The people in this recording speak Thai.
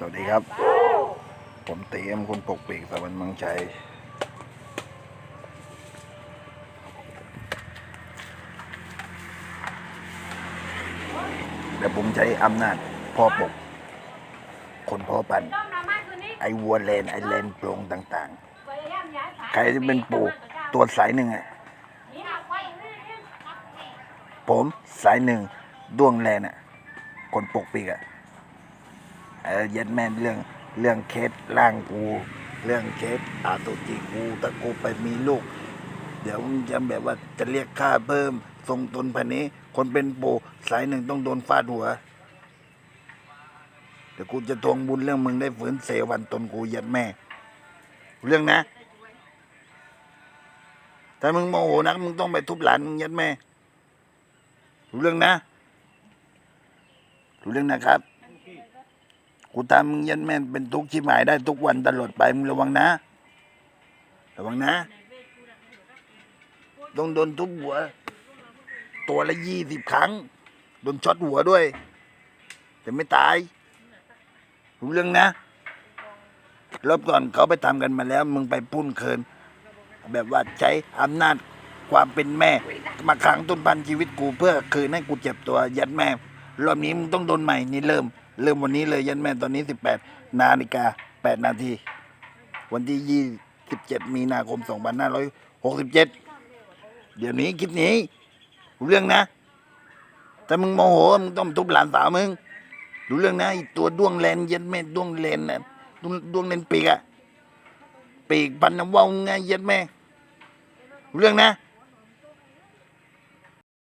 สวัสดีครับ ผมตีเอ็มคุณปกปีกสวรรค์เมืองชัยเดี๋ยวผมใช้อำนาจพ่อปก คนพ่อปัน ไอ้วัวเลน ไอ้เลนโปรงต่างๆ ใครที่เป็นปู่ตัวสายหนึ่งอะผมสายหนึ่งดวงแลนอะคนปกปีกอะ เออยัดแม่เรื่องเรื่องเคสร่างกู เรื่องเคสอาตุจิกูถ้ากูไปมีลูก เดี๋ยวมึงจะแบบว่าจะเรียกค่าเพิ่มทรงตนพันนี้ คนเป็นโปสายหนึ่งต้องโดนฟาดหัวเดี๋ยวกูจะทวงบุญเรื่องมึงได้ฝืนเสวันตนกูยัดแม่ เรื่องนะถ้ามึงโมโหนักมึงต้องไปทุบหลานมึงยัดแม่รู้เรื่องนะรู้เรื่องนะครับ กูทำมึงยันแม่นเป็นทุกข์ชิบหายได้ทุกวันตลอดไปมึงระวังนะ ระวังนะ ต้องโดนทุบหัว ตัวละยี่สิบครั้ง โดนช็อตหัวด้วย แต่ไม่ตาย รู้เรื่องนะ รอบก่อนเขาไปทำกันมาแล้ว มึงไปปุ้นเคิน แบบว่าใช้อำนาจความเป็นแม่ มาขังต้นพันชีวิตกูเพื่อคืนให้กูเจ็บตัวยัดแม่ รอบนี้มึงต้องโดนใหม่นี่เริ่ม เริ่มวันนี้เลยยันแม่ตอนนี้สิบแปดนาฬิกาแปดนาที วันที่ยี่สิบเจ็ดมีนาคมสองพันห้าร้อยหกสิบเจ็ดเดี๋ยวนี้คลิปนี้รู้เรื่องนะ ถ้ามึงโมโห มึงต้องทุบหลานสาวมึงรู้เรื่องนะตัวด้วงแลนยันแม่ด้วงแลนนะด้วงด้วงเลนปีกอะปีกพันน้ำว่าวไงยันแม่รู้เรื่องนะ